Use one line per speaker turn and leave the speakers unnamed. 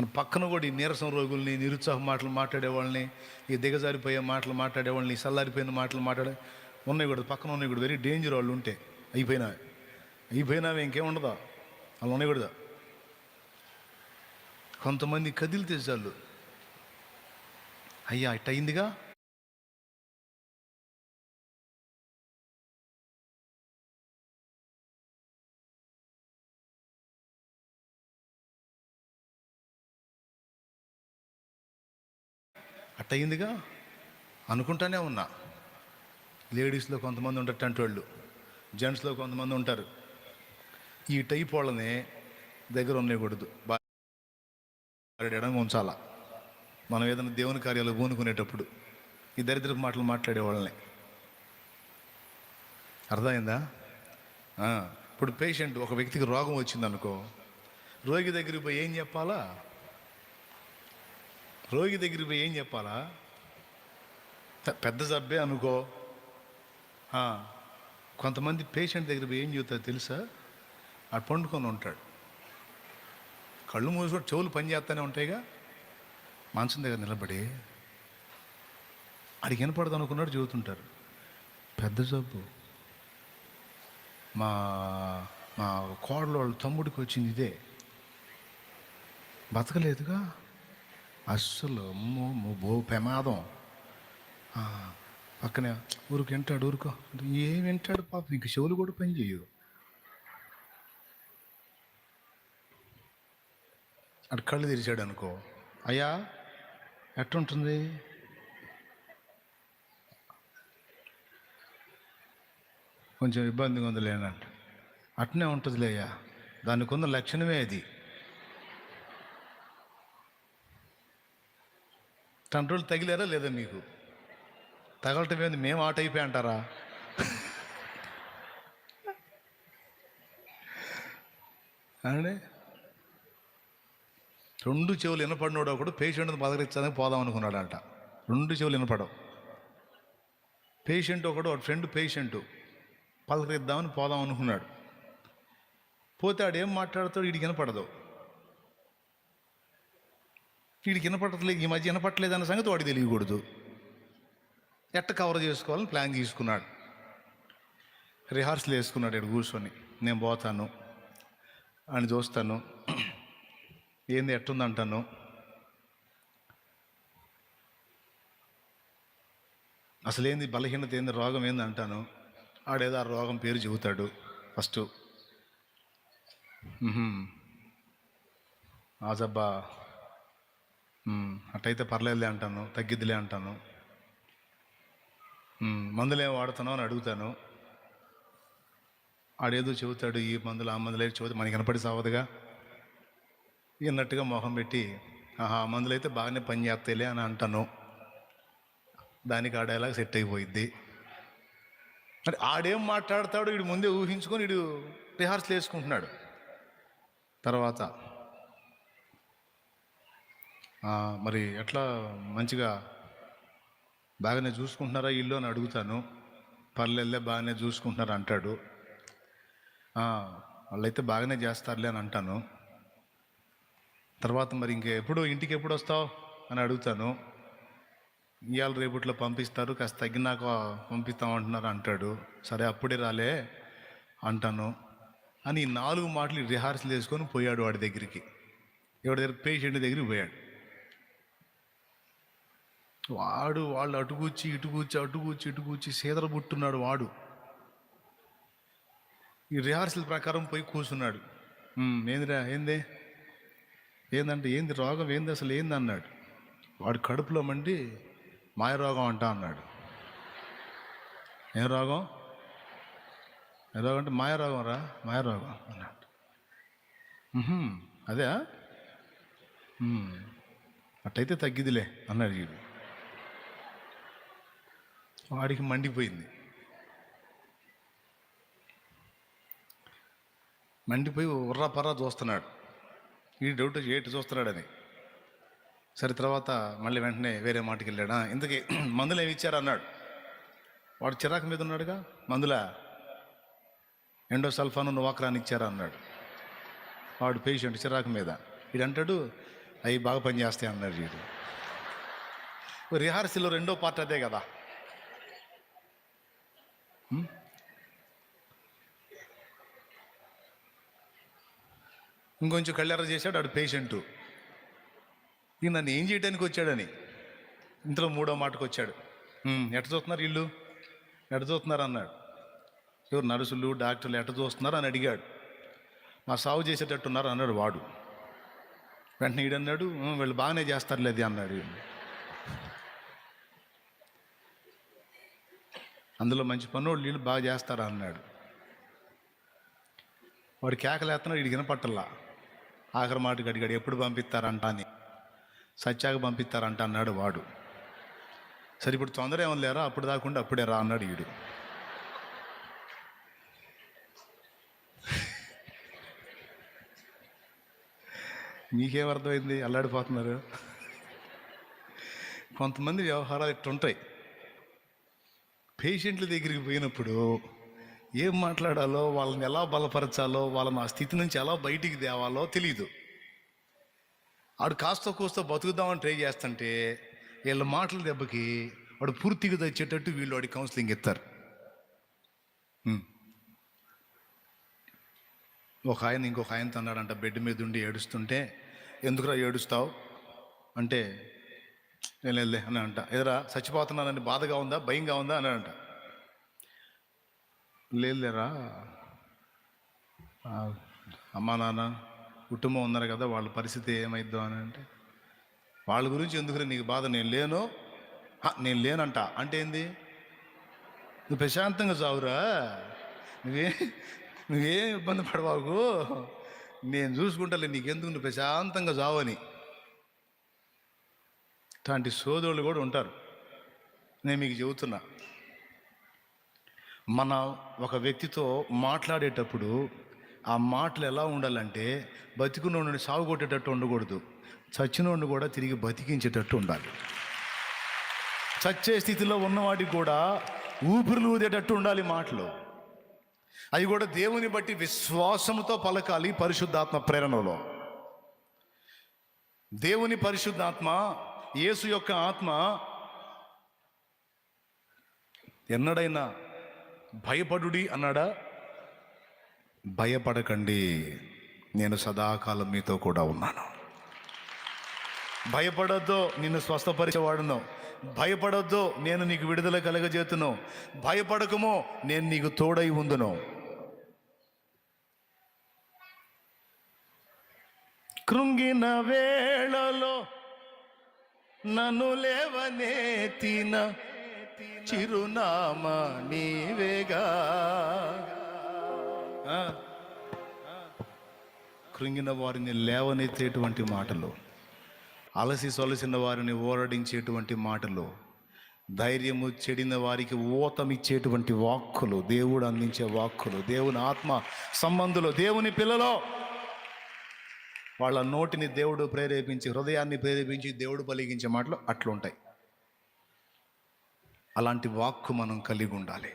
మన పక్కన కూడా ఈ నీరసం రోగుల్ని నిరుత్సాహ మాటలు మాట్లాడేవాళ్ళని ఈ దిగజారిపోయే మాటలు మాట్లాడేవాళ్ళని ఈ సల్లారిపోయిన మాటలు మాట్లాడే ఉన్నాయి కూడా పక్కన ఉన్నాయి కూడా వెరీ డేంజర్ వాళ్ళు ఉంటే అయిపోయినా అయిపోయినావి ఇంకేం ఉండదా? వాళ్ళు ఉన్నాయి కూడా. కొంతమంది కదిలితే చాలు. అయ్యా ఇట్ట అయిందిగా అట్టయిందిగా? అనుకుంటానే ఉన్నా. లేడీస్లో కొంతమంది ఉండటంటి వాళ్ళు జెంట్స్లో కొంతమంది ఉంటారు. ఈ టైప్ వాళ్ళని దగ్గర ఉండకూడదు బాగా ఎడంగా ఉంచాలా? మనం ఏదైనా దేవుని కార్యాలు పూనుకునేటప్పుడు ఈ దరిద్ర మాటలు మాట్లాడే వాళ్ళని. అర్థమైందా? ఇప్పుడు పేషెంట్ ఒక వ్యక్తికి రోగం వచ్చిందనుకో రోగి దగ్గరికి పోయి ఏం చెప్పాలా? రోగి దగ్గరికి పోయి ఏం చెప్పాలా? పెద్ద సబ్బే అనుకో. కొంతమంది పేషెంట్ దగ్గర పోయి ఏం చెబుతారు తెలుసా? అటు పండుకొని ఉంటాడు. కళ్ళు మూసుకొని చెవులు పని చేస్తూనే ఉంటాయిగా. మంచం దగ్గర నిలబడి ఆడికి వినపడదు అనుకున్నాడు చెబుతుంటారు. పెద్ద జబ్బు. మా మా కోడలు వాళ్ళ తమ్ముడికి వచ్చింది ఇదే. బతకలేదుగా. అస్సలు అమ్మో బో ప్రమాదం పక్కనే ఊరికి వింటాడు ఊరుకో. ఏం వింటాడు పాప ఇంక చెవులు కూడా పని చేయవు. అటు కళ్ళు తెరిచాడు అనుకో. అయ్యా ఎట్టుంటుంది? కొంచెం ఇబ్బందిగా ఉంది లేనంట అట్నే ఉంటుందిలే అయ్యా. దానికి ఉన్న లక్షణమే అది. తండ్రులు తగిలారా లేదా మీకు తగలటం ఏంది మేము ఆట అయిపోయి అంటారా? అండి? రెండు చెవులు వినపడినోడు ఒకడు పేషెంట్ని బదకరించడానికి పోదాం అనుకున్నాడంట. రెండు చెవులు వినపడవు. పేషెంట్ ఒకడు ఒక ఫ్రెండ్ పేషెంట్. పలకరిద్దామని పోదాం అనుకున్నాడు. పోతే ఆడు ఏం మాట్లాడతాడు వీడికి వినపడదు. వీడికి వినపట్టలేదు ఈ మధ్య వినపట్టలేదు అన్న సంగతి వాడికి తెలియకూడదు. ఎట్ట కవర్ చేసుకోవాలని ప్లాన్ తీసుకున్నాడు. రిహార్సల్ వేసుకున్నాడు ఇక్కడ కూర్చొని. నేను పోతాను అని చూస్తాను. ఏంది ఎట్టుందంటాను? అసలేంది బలహీనత ఏంది రోగం ఏంది? అంటాను. ఆడేదో ఆ రోగం పేరు చెబుతాడు ఫస్ట్. ఆజబ్బా అట్టయితే పర్లేదులే అంటాను తగ్గిద్దిలే అంటాను. మ్మ్, మందులు ఏం వాడుతున్నావు అని అడుగుతాను. ఆడేదో చెబుతాడు ఈ మందులు ఆ మందులు అయితే చెబుతా మనకి కనపడి సావదుగా. విన్నట్టుగా మొహం పెట్టి ఆహా ఆ మందులు అయితే బాగానే పని చేస్తాయిలే అని అంటాను. దానికి ఆడేలాగా సెట్ అయిపోయిద్ది. అంటే ఆడేం మాట్లాడతాడు వీడు ముందే ఊహించుకొని వీడు రిహార్సల్ వేసుకుంటున్నాడు తర్వాత మరి ఎట్లా మంచిగా బాగానే చూసుకుంటున్నారా ఇల్లు అని అడుగుతాను. పర్లేదులే బాగానే చూసుకుంటున్నారు అంటాడు. వాళ్ళైతే బాగానే చేస్తారులే అని అంటాను. తర్వాత మరి ఇంకా ఎప్పుడు ఇంటికి ఎప్పుడు వస్తావు అని అడుగుతాను. ఇవాళ రేపట్లో పంపిస్తారు కాస్త తగ్గినాక పంపిస్తామంటున్నారు అంటాడు. సరే అప్పుడే రాలే అంటాను. అని నాలుగు మాటలు రిహార్సల్ చేసుకొని పోయాడు వాడి దగ్గరికి. ఎవడి దగ్గర పేషెంట్ దగ్గరికి పోయాడు. వాడు వాళ్ళు అటు కూర్చి ఇటు ఇటుకూర్చి సీదర పుట్టున్నాడు వాడు. ఈ రిహార్సల్ ప్రకారం పోయి కూర్చున్నాడు. ఏందిరా ఏందే? ఏందంటే ఏంది రోగం? ఏంది అసలు? ఏంది? అన్నాడు. వాడు కడుపులో మండి మాయ రోగం అంటా అన్నాడు. ఏం రోగం? ఏ రోగం అంటే మాయ రోగం రా మాయ రోగం అన్నాడు. అదే అట్టయితే తగ్గిదిలే అన్నాడు వీడు వాడికి మండిపోయింది. మండిపోయి ఉర్రా పర్రా చూస్తున్నాడు. ఈ డౌట్ ఏటి చూస్తున్నాడని. సరే తర్వాత మళ్ళీ వెంటనే వేరే మాటకి వెళ్ళాడా. ఇంతకీ మందులు ఏమి ఇచ్చారు అన్నాడు. వాడు చిరాకు మీద ఉన్నాడుగా? మందులా? ఎండో సల్ఫాను నోవాక్రాన్ ఇచ్చారా అన్నాడు. వాడు పేషెంట్ చిరాకు మీద. వీడంటాడు అవి బాగా పనిచేస్తాయి అన్నాడు వీడు. రిహార్సల్లో రెండో పార్ట్ అదే కదా. Hmm? ఇంకొంచెం కళ్ళెర్ర చేశాడు ఆడు పేషెంటు ఈయన నన్ను ఏం చేయడానికి వచ్చాడని. ఇంతలో మూడో మాటకు వచ్చాడు. ఎట చూస్తున్నారు ఇల్లు? ఎట చూస్తున్నారు అన్నాడు. ఎవరు నర్సులు డాక్టర్లు ఎట చూస్తున్నారు అని అడిగాడు. మా సాగు చేసేటట్టున్నారు అన్నాడు వాడు. వెంటనే ఈడన్నాడు వీళ్ళు బాగానే చేస్తారులేదు అన్నాడు అందులో మంచి పనులు వీళ్ళు బాగా చేస్తారా అన్నాడు. వాడు కేకలేస్తున్నాడు వీడికి వినపట్టల్లా ఆఖరి మాటకి అడిగాడు ఎప్పుడు పంపిస్తారంట? అని. సత్యాగ పంపిస్తారంట అన్నాడు వాడు. సరే ఇప్పుడు తొందర ఏమని లేరా? అప్పుడు దాకుండా అప్పుడే రా అన్నాడు వీడు మీకేం అర్థమైంది? అల్లాడిపోతున్నారు. కొంతమంది వ్యవహారాలు ఇట్టుంటాయి. పేషెంట్ల దగ్గరికి పోయినప్పుడు ఏం మాట్లాడాలో వాళ్ళని ఎలా బలపరచాలో వాళ్ళని ఆ స్థితి నుంచి ఎలా బయటికి తేవాలో తెలియదు ఆడు కాస్త కూస్త బతుకుదామని ట్రై చేస్తుంటే వీళ్ళ మాటల దెబ్బకి వాడు పూర్తిగా తెచ్చేటట్టు వీళ్ళు వాడి కౌన్సిలింగ్ ఇస్తారు ఒక ఆయన ఇంకొక ఆయనతో అన్నాడంట బెడ్ మీద ఉండి ఏడుస్తుంటే ఎందుకురా ఏడుస్తావు? అంటే నేను వెళ్ళే అని అంట. ఎదురా చచ్చిపోతున్నానని బాధగా ఉందా భయంగా ఉందా అని అంట. లేదులేరా అమ్మా నాన్న కుటుంబం ఉన్నారు కదా వాళ్ళ పరిస్థితి ఏమైద్దో అని అంటే వాళ్ళ గురించి ఎందుకురా నీకు బాధ? నేను లేను. నేను లేనంట. అంటే ఏంది? నువ్వు ప్రశాంతంగా చావురా? నువ్వే నువ్వేం ఇబ్బంది పడవాకు? నేను చూసుకుంటాలే నీకెందుకు నువ్వు ప్రశాంతంగా చావని ఇట్లాంటి సోదరులు కూడా ఉంటారు. నేను మీకు చెబుతున్నా. మన ఒక వ్యక్తితో మాట్లాడేటప్పుడు ఆ మాటలు ఎలా ఉండాలంటే బతికున్నోడిని సాగు కొట్టేటట్టు ఉండకూడదు. చచ్చినోడిని కూడా తిరిగి బతికించేటట్టు ఉండాలి. చచ్చే స్థితిలో ఉన్నవాడికి కూడా ఊపిరులు ఊదేటట్టు ఉండాలి మాటలు. అవి కూడా దేవుని బట్టి విశ్వాసంతో పలకాలి పరిశుద్ధాత్మ ప్రేరణలో. దేవుని పరిశుద్ధాత్మ యేసు యొక్క ఆత్మ ఎన్నడైనా భయపడుడి అన్నాడా? భయపడకండి నేను సదాకాలం మీతో కూడా ఉన్నాను. భయపడొద్దు నిన్ను స్వస్థపరిచేవాడును. భయపడొద్దు నేను నీకు విడుదల కలగజేతును. భయపడకమో నేను నీకు తోడై ఉందును. కృంగిన వేళలో నన్ను లేవనెత్తిన చిరునామా నీవేగా. కృంగిన వారిని లేవనెత్తేటువంటి మాటలు అలసి సొలసిన వారిని ఓరడించేటువంటి మాటలు ధైర్యము చెడిన వారికి ఊతమిచ్చేటువంటి వాక్కులు దేవుడు అందించే వాక్కులు దేవుని ఆత్మ సంబంధులు దేవుని పిల్లలో వాళ్ళ నోటిని దేవుడు ప్రేరేపించి హృదయాన్ని ప్రేరేపించి దేవుడు పలిగించే మాటలు అట్లుంటాయి. అలాంటి వాక్కు మనం కలిగి ఉండాలి.